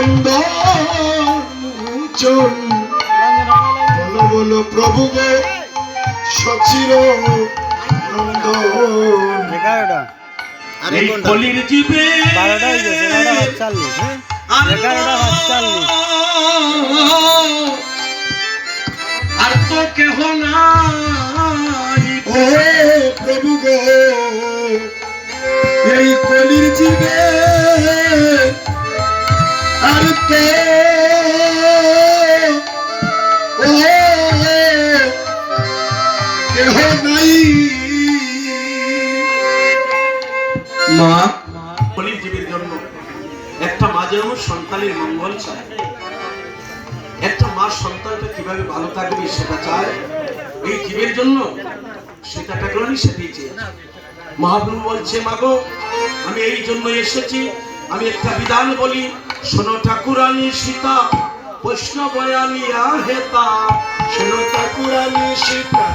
বন্দন বলো বলো প্রভু গো সচির এই কলির জীবে বারোটা হয়ে গেছে এগারোটা সাতচল্লিশ হ্যাঁ? এগারোটা সাতচল্লিশ আর তো কেহ নাই ও প্রভু গো এই কলির জীবে আর ও কেহ নাই। মা। জীবের জন্য একটা মা যেন সন্তানের মঙ্গল চায়। একটা মা সন্তানটা কীভাবে ভালো থাকবে সেটা চায়। এই জীবের জন্য সেটা ঠাকুরানি সেটাই চেয়েছে। মহাপ্রভু বলছে মাগো আমি এই জন্য এসেছি। আমি একটা বিধান বলি শোনো ঠাকুরানি সীতা বৈষ্ণবয়ানিয়া হেতা। শোনো ঠাকুরানি সীতা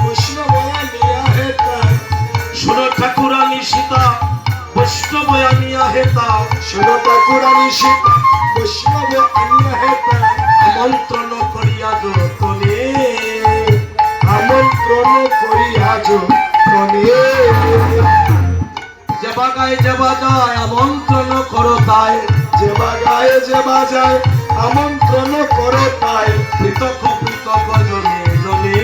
কৃষ্ণ বয়ানিয়া হেতা। শোনো ঠাকুরানি সীতা বৈষ্ণবয়ানিয়া হেতা। শোনো ঠাকুরানি সীতা বৈষ্ণব আনিয়া হেতা। আমন্ত্রণ করিয়া যতনে আমন্ত্রণ করিয়া যে বাগায় যে বাজায় আমন্ত্রণ করো তাই। যে বাগায় যে বাজায় আমন্ত্রণ করে তাই পৃথক পৃথক জনে জনে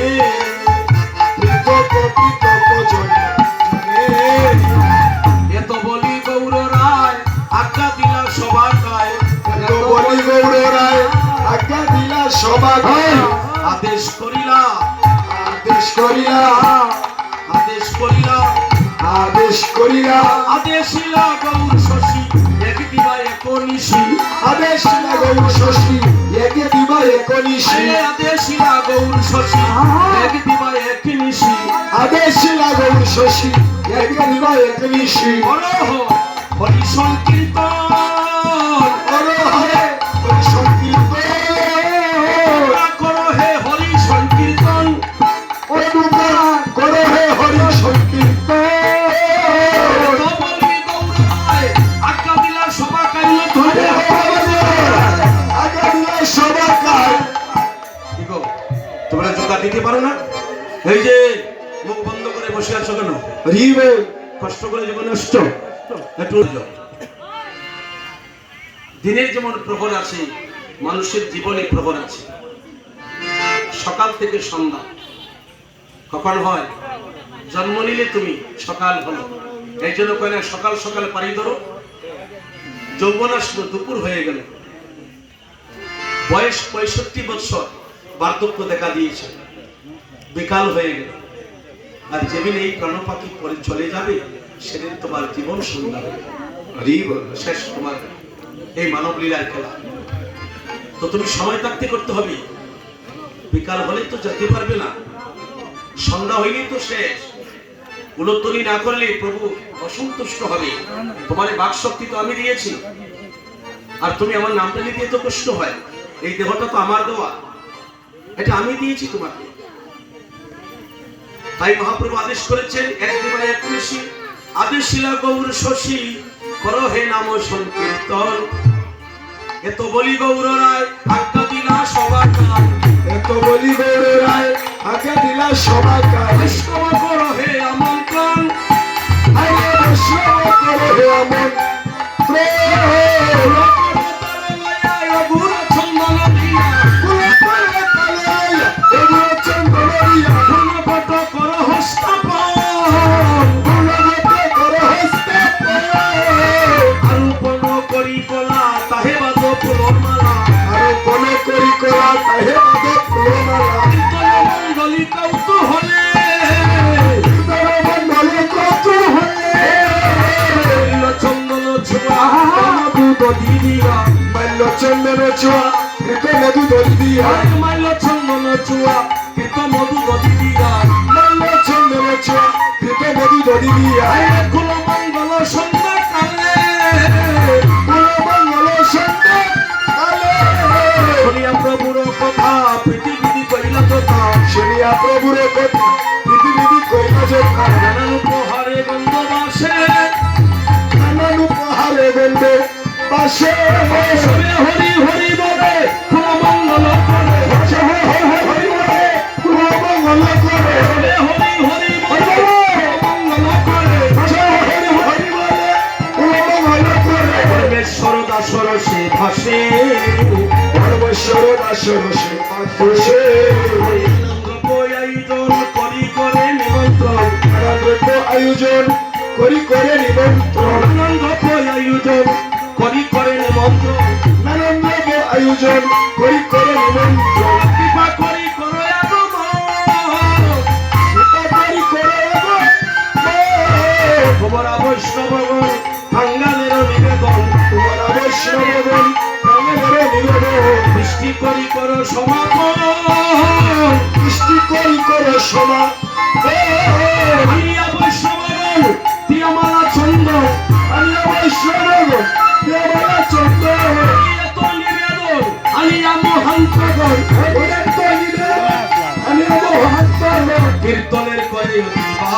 পৃথক পৃথক জনে এত বলি গৌর রায় আজ্ঞা দিলা সবার গায়ে। এত বলি গৌর রায় আজ্ঞা দিলা সভা আদেশ করিলা আদেশ করিলা আদেশ করিলা আদেশ করিলা। আদেশিলা গৌর নিশি আদেশ গৌর শশী একে দিবা এক নিশি আদেশিলা গৌর শশী এক দিবা এক নিশি আদেশ গৌর শশী একে দিবা একনিশি অরহ হরি সংকীর্তন। কেন কষ্ট করে জীবন নষ্ট দিনের যেমন প্রহর আছে, মানুষের জীবনে প্রহর আছে। সকাল থেকে সন্ধ্যা। কখন হয়? জন্ম নিলে তুমি সকাল হলো। এই জন্য কয় না, সকাল সকাল পাড়ি ধরো। যৌবন আসলো দুপুর হয়ে গেল। বয়স পঁয়ষট্টি বছর বার্ধক্য দেখা দিয়েছে। বিকাল হয়ে গেল। আর যেদিন এই প্রাণ পাখি পরে চলে যাবে, সেদিন তোমার জীবন হরিবে শেষ তোমার এই মানব লীলার খেলা তো তুমি সময় থাকতে করতে হবে। বিকাল হলে তো যেতে পারবে না। সন্ধ্যা হইলেই তো শেষ। উলত্তনি না করলে প্রভু অসন্তুষ্ট হবে। তোমার বাক শক্তি তো আমি দিয়েছি। আর তুমি আমার নামটা নিতে তো কষ্ট হয়। এই দেহটা তো আমার দেওয়া। এটা আমি দিয়েছি তোমাকে। তাই মহাপ্রভু আদেশ করেছেন এক দিবা এক ঋষি আদেশিলা গৌর শশী কর হে নাম সংকীর্তন। এত বলি গৌর রায় আজ্ঞা দিলা সবার এত বলি গৌর রায় আজ্ঞা দিলা সবাকার বৈষ্ণব কর হে আমন্ত্রণ বৈষ্ণব করো হে আমন্ত্রণ ছোঁয়া কীর্ত মধু গদি দিয়া চন্দন ছোঁয়া ঋত মধু দই দিয়া কুল মঙ্গল সন্ধ্যা কালে কুলমঙ্গল সন্ধ্যা কালে। শুনিয়া প্রভুর কথা পৃথিবী কইলা কথা। শুনিয়া প্রভুর কথা পৃথিবী কইল যে নানান উপহারে গন্ধ বাসে, নানান উপহারে বলবে বাসে। হরি হরি সে ভাসে পরমেশ্বর দাসর সে পাশে আয়োজন করি করে নিমন্ত্রণ আয়োজন করি করে নিমন্ত্রণ। আনন্দ আয়োজন আয়োজন করি করে নিমন্ত্রণ।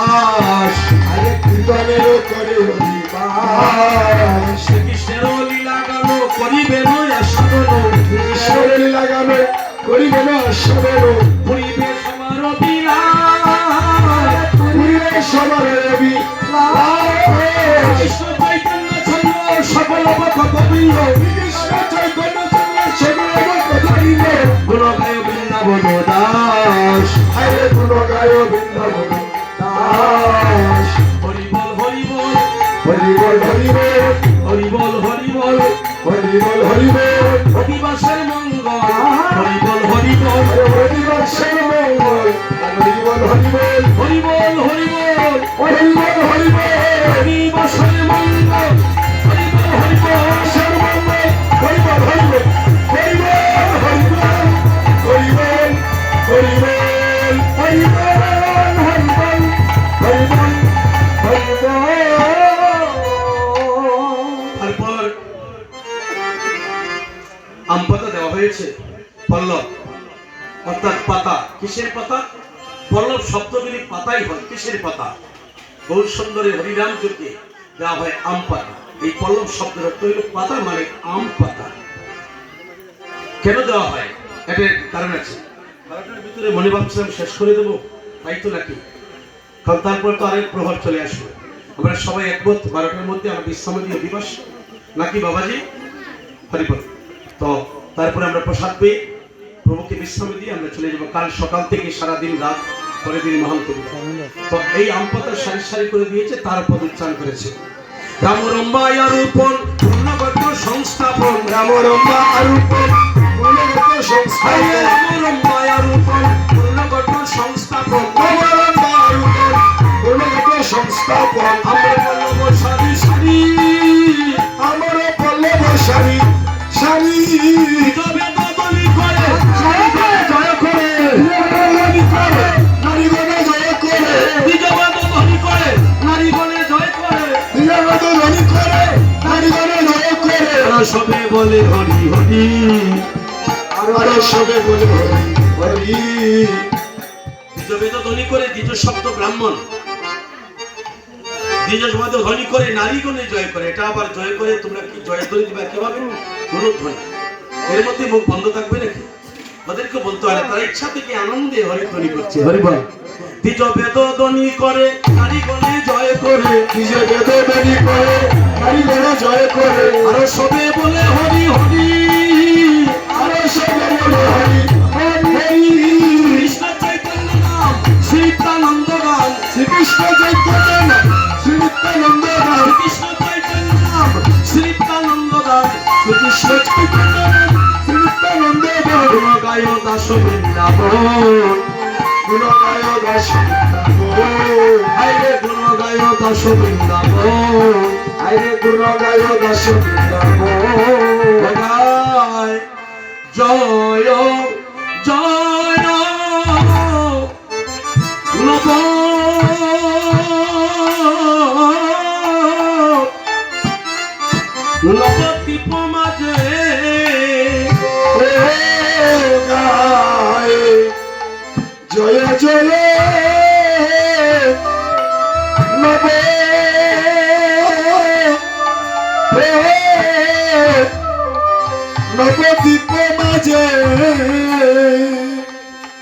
অধিবাস আরে কীর্তনেরও করে শ্রীকৃষ্ণের লীলা গান করিবে নয়া সাধন ঈশ্বরের লাগানো করিবে না সবের পুরিবে সমার পুরীরে সবার রবি কৃষ্ণ চৈতন্য চন্দ্র সকল ভক্ত গোবিন্দ। কৃষ্ণ চৈতন্য চন্দ্র সেগুলো কথা দিলে গুণ গায় বৃন্দাবন দাস। আরে গুণ গায় বৃন্দাবন বল হরি বল হরি বল হরি বল হরি বল হরি হরিবাসের মঙ্গল হরি বল হরিবাসের মঙ্গল হরি বল হরি বল হরি বল হরিবাসের মঙ্গল। কিসের পাতা? পল্লব শব্দ যদি পাতাই হয় কিসের পাতা? বহু সুন্দরী হরিরাম যুগে দেওয়া হয় আম পাতা। এই পল্লব শব্দের অর্থ হইল পাতা মানে আম পাতা। কেন দেওয়া হয়? এটার কারণ আছে। বারোটার ভিতরে মনে ভাবছিলাম শেষ করে দেবো? তাই তো নাকি? কারণ তারপর তো আরেক প্রভাব চলে আসবে আমরা সবাই একমত, বারোটার মধ্যে আমরা বিশ্রামদীয় দিবস। নাকি বাবাজি? হরিপদ। তো তারপরে আমরা প্রসাদ পেয়ে প্রভুকে বিশ্রাম দিয়ে আমরা চলে যাব। কাল সকাল থেকে সারাদিন রাত পরের দিন মহান কবিতা তো এই আম পাতা সারি সারি করে দিয়েছে তার পদ উচ্চারণ করেছে। রাম রম্বায় রূপন পূর্ণবদ্ধ সংস্থাপন। রাম রম্বা আরূপন গুণগত সংস্থান রাম রম্বায় রূপন পূর্ণবদ্ধ সংস্থাপন। রাম রম্বা আরূপন গুণগত সংস্থাপন। আমরা পল্লব সারি সারি। আমার পল্লব সারি সারি। করে করে করে জয় করে ধনী করে করে সবে বলে হরি হরি আর সবে বলে হরি হরি ধ্বনি করে শব্দ ব্রাহ্মণ ধ্বনি করে জয় করে এটা আবার জয় করে। তোমরা কি জয় ধ্বনি দিবা কীভাবে গুরুধ্বনি এর মধ্যে মুখ বন্ধ থাকবে নাকি ওদেরকে বলতে হয় তার ইচ্ছা থেকে আনন্দে হরিধ্বনি করছে। হরি বল নিজ বেদ ধ্বনি করে নারীগণে জয় করে। নিজ বেদ করে করে নারীগণে জয় করে। আরও সবে বলে হরি হরি। আর সবে বলে হরি। বৃন্দাবন গুণগায় দশ বৃন্দাবন আইরে গুণগায় দশ বৃন্দাবন আইরে গুণগায় দশ বৃন্দাবন জয়।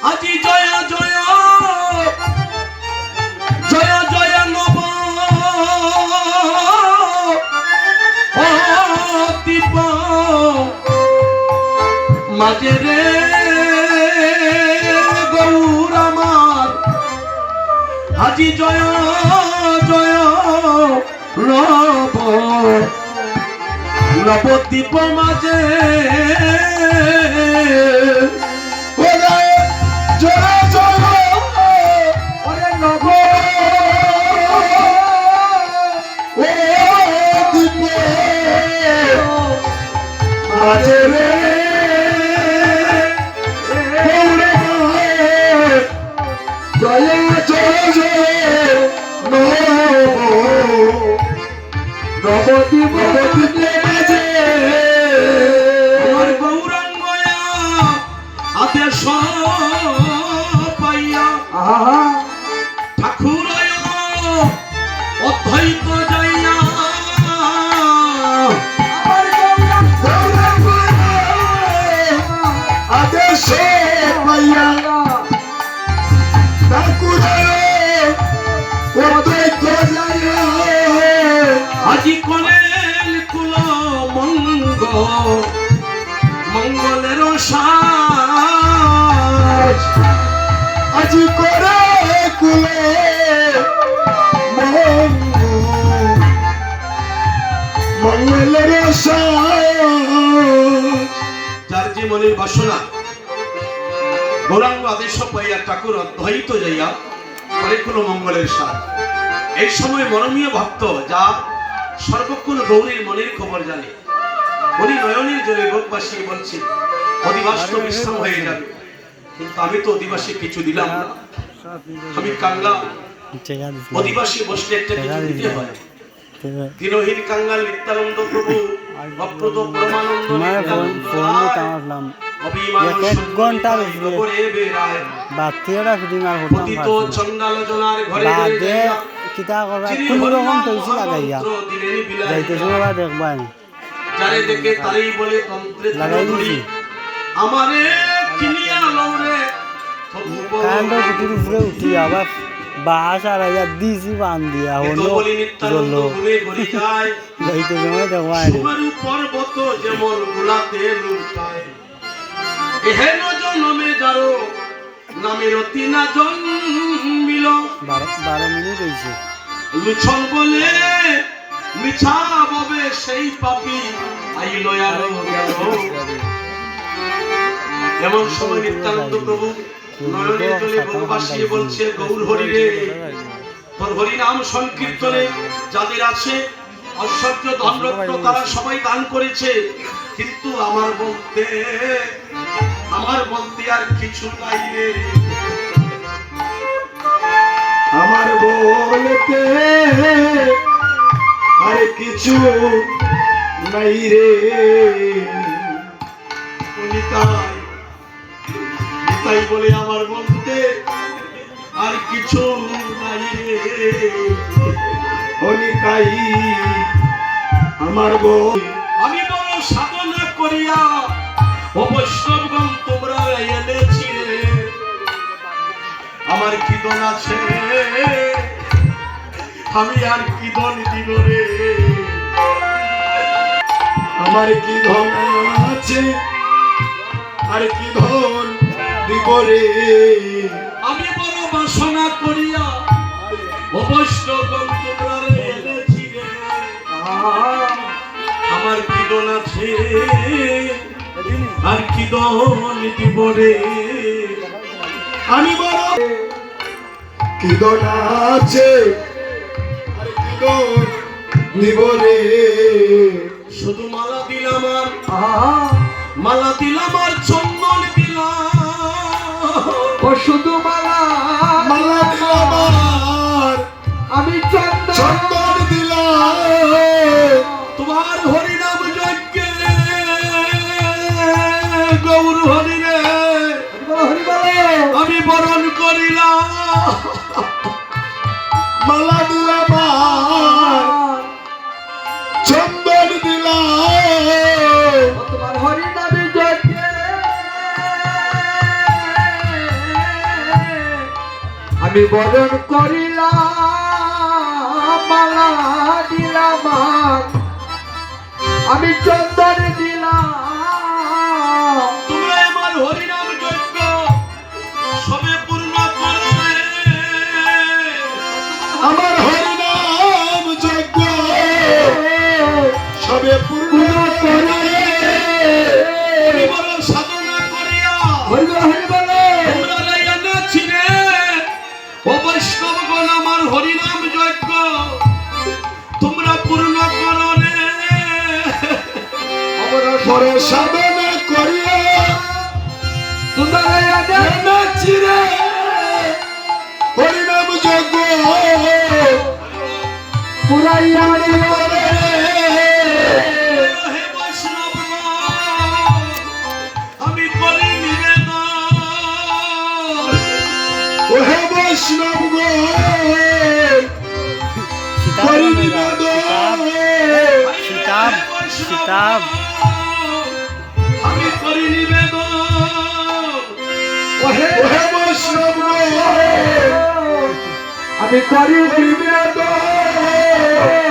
আজি জয় জয় জয় জয় নব। দীপ। মাঝে রে গৌর আমার। আজি জয় জয় নব। নবদ্বীপ মাঝে আজি কলেল কুল মঙ্গ মঙ্গলের সাজ আজি করে আদেশ পাইয়া ঠাকুর অদ্বৈত যাইয়া করে কোনো মঙ্গলের সাজ এই সময় মরমীয় ভক্ত যা সর্বক্ষণ গৌরীর মনের খবর জানে উনি নয়নের জলে লোকবাসী বলছে অধিবাস তো বিশ্রাম হয়ে যাবে। কিন্তু আমি তো অধিবাসী কিছু দিলাম না। আমি কাঙ্গা। অধিবাসী বসলে একটা কিছু দিতে হয়। দিনহীন কাঙ্গাল নিত্যানন্দ প্রভু অপ্রদ পরমানন্দ এক এক ঘণ্টার উপরে। হতাম বাদে যাইয়া, কিতা করবা? যিনি রকম তৈছি লাগাইয়া মহামন্ত্র দিলেন বিলাইয়া। যাইতেছো বাবা দেখবা যারে দেখে তারই বলে তন্ত্রে লাগাই আমারে কিনিয়া লৌরে কারেন্টের কুটির উপরে উঠি আবার বাস আর আইয়া দিছি বান দিয়া। এত হলো বলি নিত্যানন্দ চলো গুণে ঘুরি যায় যাইতে সময় দেখবা পর্বত যেমন গুলাতে লুটায় এহেন জনমে যারো নামের তিনা জন্মিল। বারো বারো মিনিট হয়েছে। লুছন বলে মিছা ববে সেই পাপি আইল আর। গেল এমন সময় নিত্যানন্দ প্রভু নয়নের জলে বলছে গৌর হরি রে তোর হরি নাম সংকীর্তনে যাদের আছে ঐশ্বর্য ধনরত্ন তারা সবাই দান করেছে কিন্তু আমার বলতে আমার বলতে আর কিছু নাই রে। আমার বলতে আর কিছু নাই রে। উনি তাই তাই বলে আমার বলতে আর কিছু নাই রে। অনিতাই আমার বল আমি বড় সাধনা করিয়া অবৈষ্ণবগণ তোমরা এনেছি রে আমার কি দন আছে? আমি আর কি দিব রে? আমার কি ধন আছে? আর কি দিব রে? আমি বড় বাসনা করিয়া অবৈষ্ণবগণ তোমরা এনেছি রে আমার কি দন আছে? আর কি দন দিব রে? আমি বড়। কি আছে? আর কি ধন দিব রে? শুধু মালা দিলাম আর মালা দিলাম আর চন্দন দিলাম। ও শুধু মালা। মালা দিলাম আর আমি চন্দন আমি বরণ করিলাম মালা দিলাম আমি চন্দন দিলাম। তোমরা আমার হরিনাম যজ্ঞ সবে পূর্ণ করো আমার হরিনাম যজ্ঞ সবে পূর্ণ করে বৈষ্ণব গো সীতাব সীতাব আমি করি নিবেদন। ওহে ওহে বৈষ্ণব গো আমি করি নিবেদন।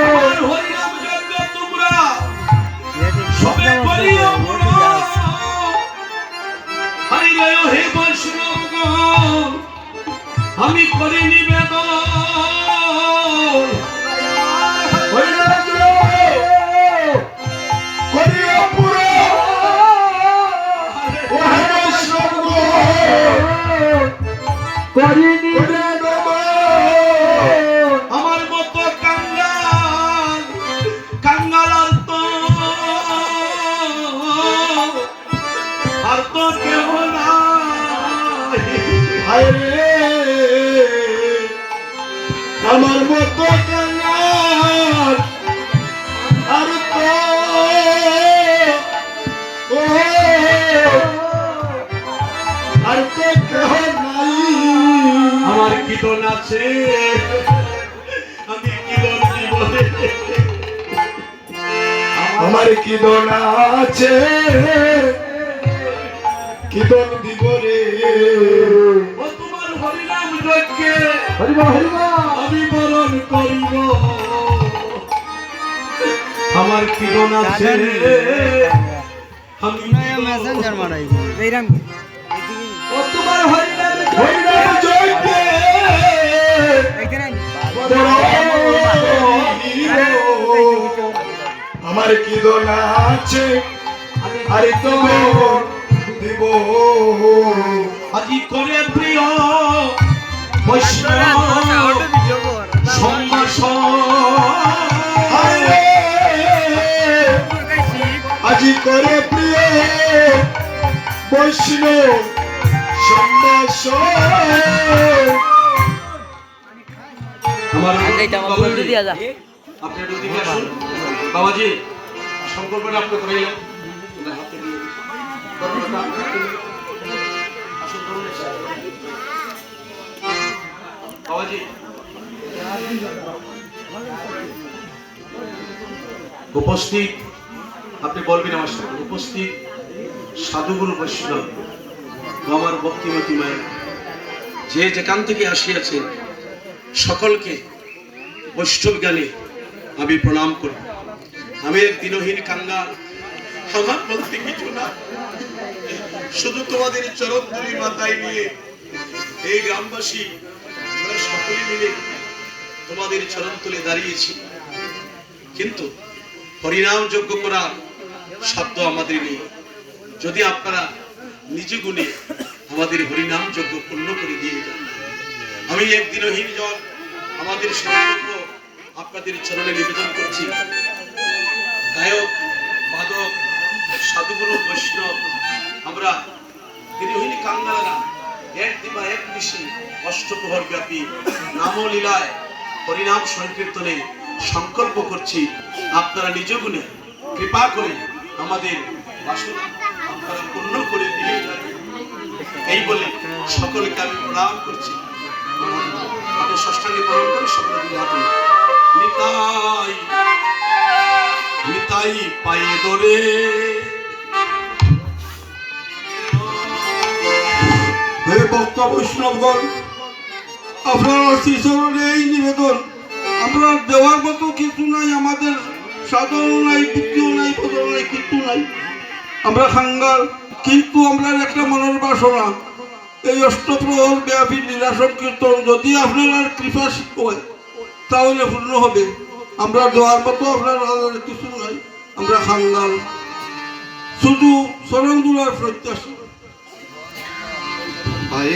আমার হরিনাম যজ্ঞ তোমরা। আমি করি নিবেদন আমার কি দোন আছে? কি দোন দিব রে? ও তোমার হরিনাম যজ্ঞে হরিবা হরিবা আমি বরণ করিব। আমার কীর্তন আছে? আমি মেসেঞ্জার মারাই এইরাম ও তোমার হরিনাম হরিনাম জয়তে এইখানে আমার কি দোন আছে? আরে তো দিব? আজি করে প্রিয় বৈষ্ণব আজি করে প্রিয় বৈষ্ণব সম্মাস আমার এইটা বাবাজি, সংকল্পটা আপনি। বাবাজি, উপস্থিত, আপনি বলবেন আমার সাথে, উপস্থিত সাধুগুরু বৈষ্ণব, আমার ভক্তিমতী মায়ের যে যেখান থেকে আসিয়াছে, সকলকে বৈষ্ণব জ্ঞানে আমি প্রণাম করি আমি দিনহীন কাঙ্গাল আমার বলতে কিছু না। শুধু তোমাদের চরণ ধুলি মাথায় নিয়ে এই গ্রামবাসী আমরা সকলে মিলে তোমাদের চরণ তুলে দাঁড়িয়েছি। কিন্তু হরিনাম যোগ্য করার শব্দ আমাদের নেই। যদি আপনারা নিজ গুণে আমাদের হরিনাম যোগ্য পূর্ণ করে দিয়ে যান। আমি এক দিনহীন জন আমাদের সংকল্প আপনাদের চরণে নিবেদন করছি। গায়ক বাদক সাধুগুরু, বৈষ্ণব, আমরা দিনহীন কাঙ্গালরা এক দিবা, এক নিশি, অষ্টপ্রহর ব্যাপী, নামলীলায় পরিণাম সংকীর্তনে সংকল্প করছি আপনারা নিজ গুণে কৃপা করে আমাদের বাসনা আপনারা পূর্ণ করে দিয়ে এই বলে সকলকে আমি প্রণাম করছি। আপনি ষষ্ঠাঙ্গে পালন করে সকলে নিতাই নিতাই পায়ে দরে হে ভক্ত বৈষ্ণবগণ, আপনার শিশরের এই নিবেদন, আমরা দেওয়ার মতো কিছু নাই, আমাদের সাধনও নাই বুদ্ধিও নাই বোধও নাই কিছু নাই। আমরা খাঙ্গাল, কিন্তু আমরা একটা মনের বাসনা, এই অষ্টপ্রহর ব্যাপী লীলা সংকীর্তন যদি আপনার কৃপা হয়, তাহলে পূর্ণ হবে। আমরা দেওয়ার মতো আপনার কিছু নাই আমরা খাঙ্গাল শুধু চরণ দুলার প্রত্যাশী। পায়ে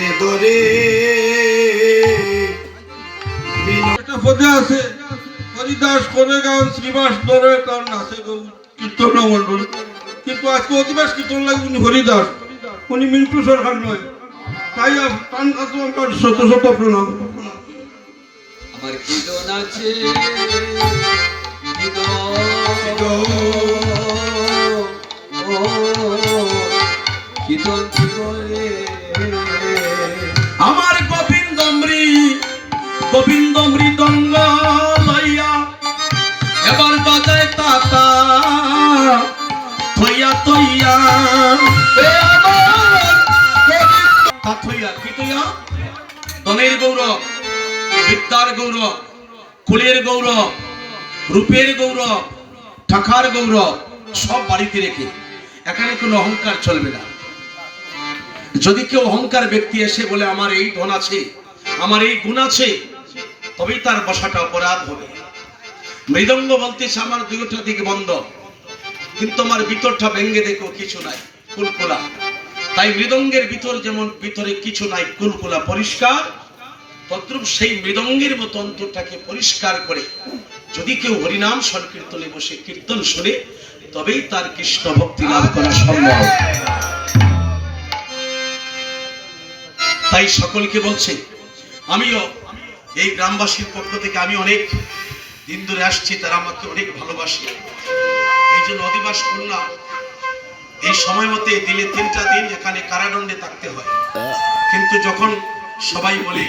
একটা পদে আছে হরিদাস করে গান শ্রীবাস ধরে তার নাচে কীর্তন মন্ডল কিন্তু আজকে অধিবাস কীর্তন লাগে উনি হরিদাস। উনি মিন্টু সরকার নয়। তাই তার কাছে আমার শত শত প্রণাম। আমার কীর্তন আছে? কীর্তন কুলের গৌরব, রূপের গৌরব টাকার গৌরব, সব বাড়িতে রেখে। এখানে কোনো অহংকার চলবে না। যদি কেউ অহংকার ব্যক্তি এসে বলে, আমার এই ধন আছে, আমার এই গুণ আছে, তবেই তার বসাটা অপরাধ হবে। মৃদঙ্গ বলতেছে আমার দুইটা দিক বন্ধ। কিন্তু আমার ভিতরটা ভেঙে দেখো কিছু নাই, কুলকুলা। তাই মৃদঙ্গের ভিতর যেমন ভিতরে কিছু নাই, কুলকুলা পরিষ্কার তদ্রূপ সেই মৃদঙ্গের মতো অন্তরটাকে পরিষ্কার করে যদি কেউ হরিনাম সংকীর্তনে বসে কীর্তন শুনে, তবেই তার কৃষ্ণ ভক্তি লাভ করা সম্ভব। তাই সকলকে বলছে, আমিও এই গ্রামবাসীর পক্ষ থেকে আমি অনেক দিন ধরে আসছি, তারা আমাকে অনেক ভালোবাসে। এই জন্য অধিবাস করলাম। এই সময় মতে দিনে তিনটা দিন এখানে কারাদণ্ডে থাকতে হয়। কিন্তু যখন সবাই বলে